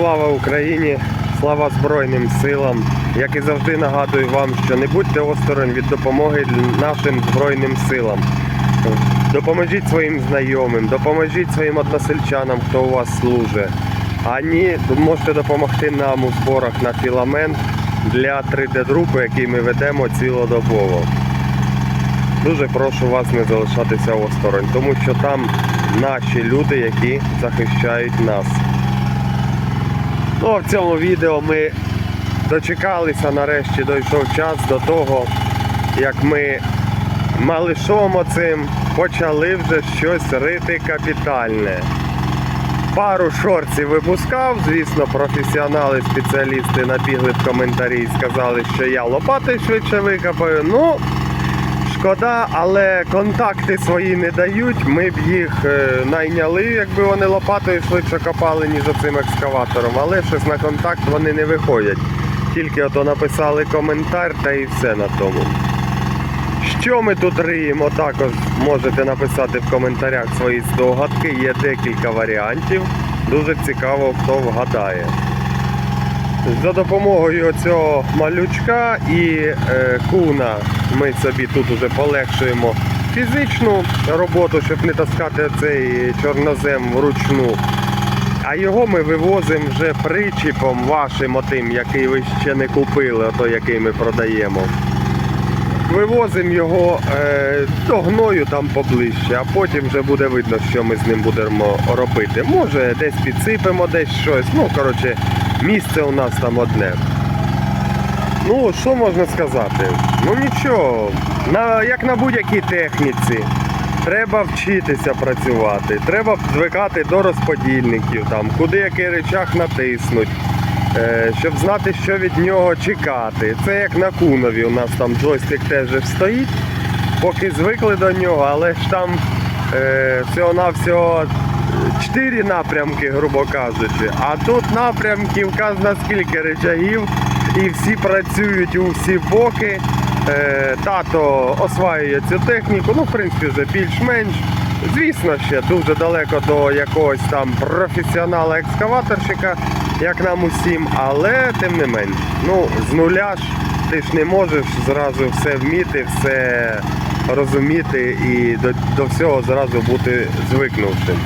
слава Україні, слава Збройним силам. Як і завжди нагадую вам, що не будьте осторонь від допомоги нашим Збройним силам. Допоможіть своїм знайомим, допоможіть своїм односельчанам, хто у вас служить. А ні, можете допомогти нам у зборах на філамент для 3D-друку, який ми ведемо цілодобово. Дуже прошу вас не залишатися осторонь, тому що там наші люди, які захищають нас. Ну в цьому відео ми дочекалися, нарешті дійшов час до того, як ми малишом оцим почали вже щось рити капітальне. Пару шорців випускав, звісно, професіонали, спеціалісти набігли в коментарі і сказали, що я лопатою швидше викопаю. Ну, шкода, але контакти свої не дають. Ми б їх е, найняли, якби вони лопатою швидше копали, ніж оцим екскаватором, але щось на контакт вони не виходять. Тільки ото написали коментар та і все на тому. Що ми тут риємо, також можете написати в коментарях свої здогадки. Є декілька варіантів. Дуже цікаво, хто вгадає. За допомогою цього малючка і е, куна ми собі тут уже полегшуємо фізичну роботу, щоб не таскати цей чорнозем вручну. А його ми вивозимо вже причіпом вашим отим, який ви ще не купили, ото який ми продаємо. Вивозимо його е, до гною там поближче, а потім вже буде видно, що ми з ним будемо робити. Може десь підсипемо десь щось. Ну, коротше, місце у нас там одне. Ну, що можна сказати? Ну нічого, на, як на будь-якій техніці. Треба вчитися працювати, треба звикати до розподільників, там, куди який речах натиснуть, е, щоб знати, що від нього чекати. Це як на кунові, у нас там джойстик теж стоїть, поки звикли до нього, але ж там е, всього-навсього чотири напрямки, грубо кажучи. А тут напрямків вказано скільки речагів, і всі працюють у всі боки. Е, Тато осваює цю техніку, ну, в принципі, вже більш-менш. Звісно, ще дуже далеко до якогось там професіонала-екскаваторщика, як нам усім, але тим не менш. Ну, з нуля ж ти ж не можеш зразу все вміти, все розуміти і до, до всього зразу бути звикнувшим.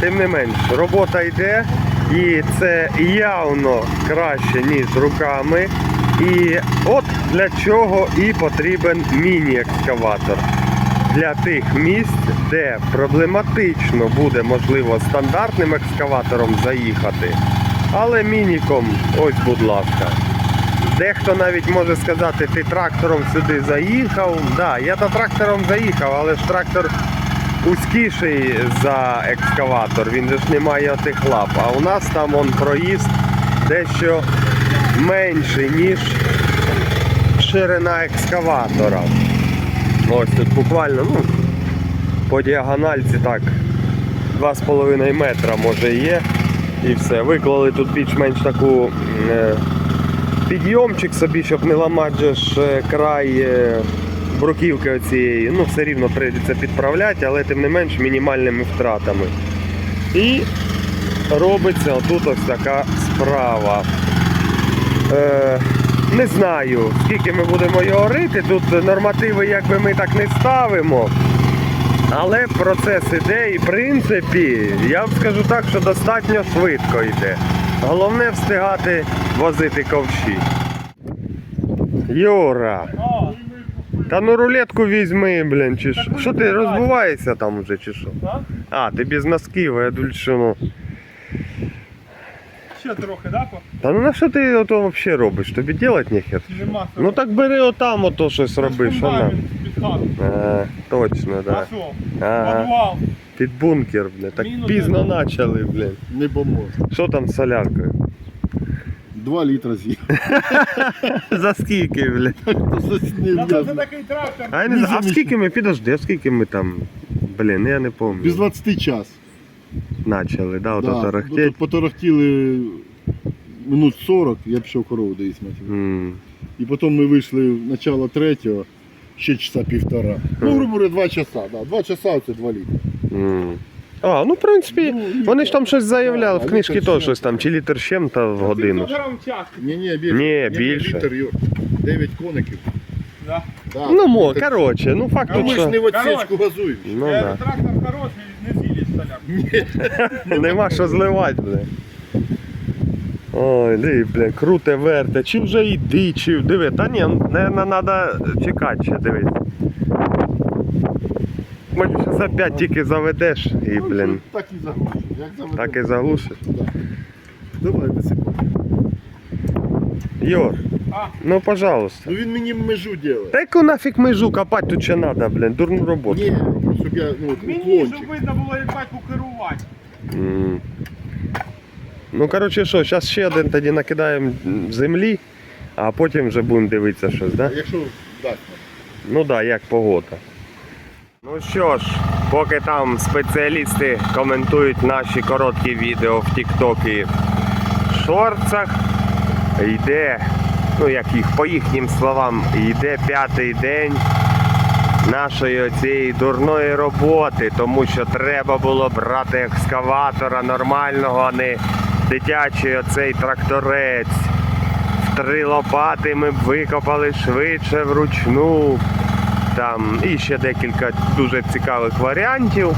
Тим не менш, робота йде і це явно краще, ніж руками. І от для чого і потрібен міні-екскаватор. Для тих місць, де проблематично буде можливо стандартним екскаватором заїхати. Але мініком, ось будь ласка. Дехто навіть може сказати, ти трактором сюди заїхав. Да, я то трактором заїхав, але ж трактор узкіший за екскаватор, він же ж не має отих лап. А у нас там он проїзд дещо менший, ніж ширина екскаватора. Ось тут буквально ну, по діагональці так 2,5 метра може є. І все. Виклали тут більш-менш таку е, підйомчик собі, щоб не ламати ж е, край е, бруківки оцієї. Ну, все рівно прийдеться підправляти, але тим не менш мінімальними втратами. І робиться отут ось така справа. Е, не знаю, скільки ми будемо його рити. Тут нормативи якби ми так не ставимо. Але процес іде і в принципі, я вам скажу так, що достатньо швидко йде. Головне встигати возити ковші. Юра. Та ну рулетку візьми, блін, чи що? Що ти розбуваєшся там вже чи що? А, ти без носків, я думаю, що ну. Ще трохи, да? по? Та ну на що ти ото взагалі робиш? Тобі делать нехер? Нема. Ну так бери отам ото щось роби, що нам. Під хату. А, точно, А да. що? Ага. Підвал. Під бункер, бля. Так Мінус пізно один. почали, блін. Не поможе. Що там з соляркою? Два літра з'їв. За скільки, бля? Це такий трактор. А, я не знаю, а скільки ми, підожди, а скільки ми там, блін, я не Без пам'ятаю. 20 час. Начали, да, ото Да. тарахтеть. Поторохтіли минут 40, я пішов корову доїсть матір. М. І потім ми вийшли в начало третього, ще часа півтора. Ну, грубо говоря, два часа, да. Два часа це два літри. М. А, ну в принципі, Ну, вони ж там щось заявляли, в книжці чим. щось там, чи літр з чим-то в годину. 700 грам час. Ні, ні, більше. Ні, більше. Літр, Юр. 9 коників. Да. Да, Ну, мо, коротше, ну факт, А ми ж що не в отсечку газуємо. ну, Е, да. Трактор хороший, не з'їдеш соляк. нема що зливати, бля. Ой, диви, бля, круте верте, чи вже йди, чи диви, та ні, наверное, треба чекати ще, дивись. Може, зараз опять тільки заведеш і, Ну, блін, Так і заглушиш. Як заведемо. так і заглушиш. Да. Давай висипай. Йор, А, ну пожалуйста. Ну він мені межу робить. Та яку нафіг межу копати тут ще треба, блін, дурну роботу. Ні, щоб я, ну, от, мені уклончик. щоб видно було, як батьку керувати. М. Ну, коротше, що, зараз ще один тоді накидаємо землі, а потім вже будемо дивитися щось, да? А якщо дасть. Ну так, да, як погода. Ну що ж, поки там спеціалісти коментують наші короткі відео в TikTok і шорцах, йде, ну як їх, по їхнім словам, йде п'ятий день нашої цієї дурної роботи, тому що треба було брати екскаватора нормального, а не дитячий оцей тракторець. В три лопати ми б викопали швидше вручну. Там і ще декілька дуже цікавих варіантів,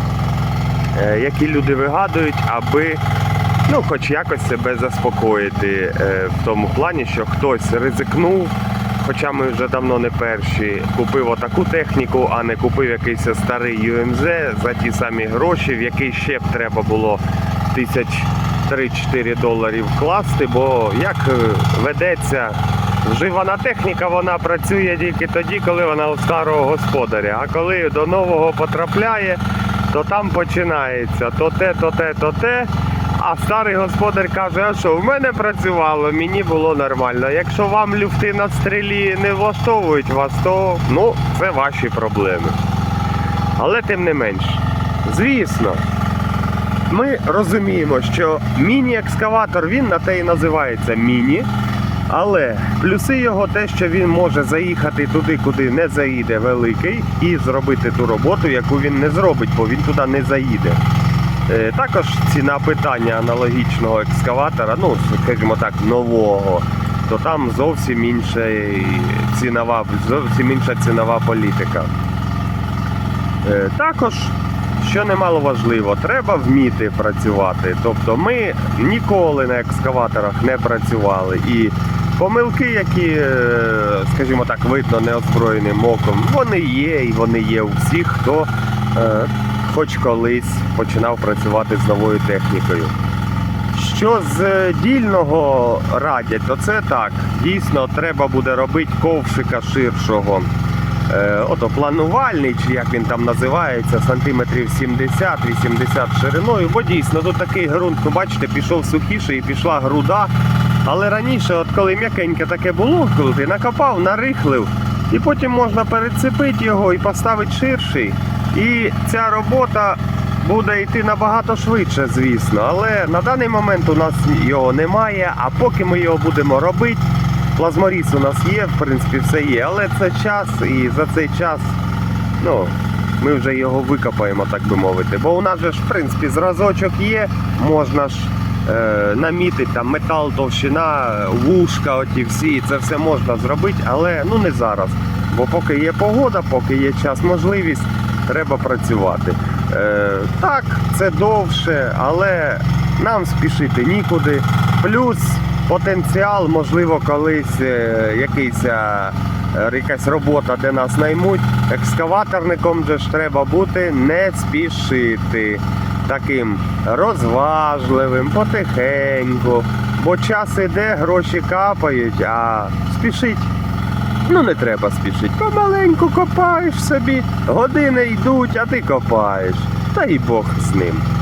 е, які люди вигадують, аби ну, хоч якось себе заспокоїти е, в тому плані, що хтось ризикнув. Хоча ми вже давно не перші, купив отаку техніку, а не купив якийсь старий UMZ за ті самі гроші, в який ще б треба було тисяч 3-4 доларів вкласти, бо як е, ведеться вживана техніка, вона працює тільки тоді, коли вона у старого господаря. А коли до нового потрапляє, то там починається то те, то те, то те. А старий господар каже, а що в мене працювало, мені було нормально. Якщо вам люфти на стрілі не влаштовують вас, то ну, це ваші проблеми. Але тим не менш, звісно, ми розуміємо, що міні-екскаватор він на те і називається міні. Але плюси його те, що він може заїхати туди, куди не заїде великий, і зробити ту роботу, яку він не зробить, бо він туди не заїде. Е, Також ціна питання аналогічного екскаватора, ну скажімо так, нового, то там зовсім інша цінова, зовсім інша цінова політика. Е, Також, що немало важливо, треба вміти працювати. Тобто ми ніколи на екскаваторах не працювали. І помилки, які, е, скажімо так, видно неозброєним оком, вони є і вони є у всіх, хто е, хоч колись починав працювати з новою технікою. Що з дільного радять, то це так. Дійсно, треба буде робити ковшика ширшого. Е, ото планувальний, чи як він там називається, сантиметрів 70-80 шириною, бо дійсно тут такий ґрунт, ну бачите, пішов сухіший і пішла груда. Але раніше, от коли м'якеньке таке було, коли ти накопав, нарихлив, і потім можна перецепити його і поставити ширший. І ця робота буде йти набагато швидше, звісно. Але на даний момент у нас його немає. А поки ми його будемо робити, плазморіз у нас є, в принципі, все є. Але це час, і за цей час ну, ми вже його викопаємо, так би мовити. Бо у нас же ж, в принципі, зразочок є, можна ж. е, Намітити там метал, товщина, вушка, оті всі, це все можна зробити, але ну не зараз. Бо поки є погода, поки є час, можливість, треба працювати. Е, так, це довше, але нам спішити нікуди. Плюс потенціал, можливо, колись е, якийсь, е, якась робота, де нас наймуть. Екскаваторником же ж треба бути не спішити. Таким розважливим, потихеньку. Бо час іде, гроші капають, а спішить Ну не треба спішити. Помаленьку копаєш собі, години йдуть, а ти копаєш. Та й Бог з ним.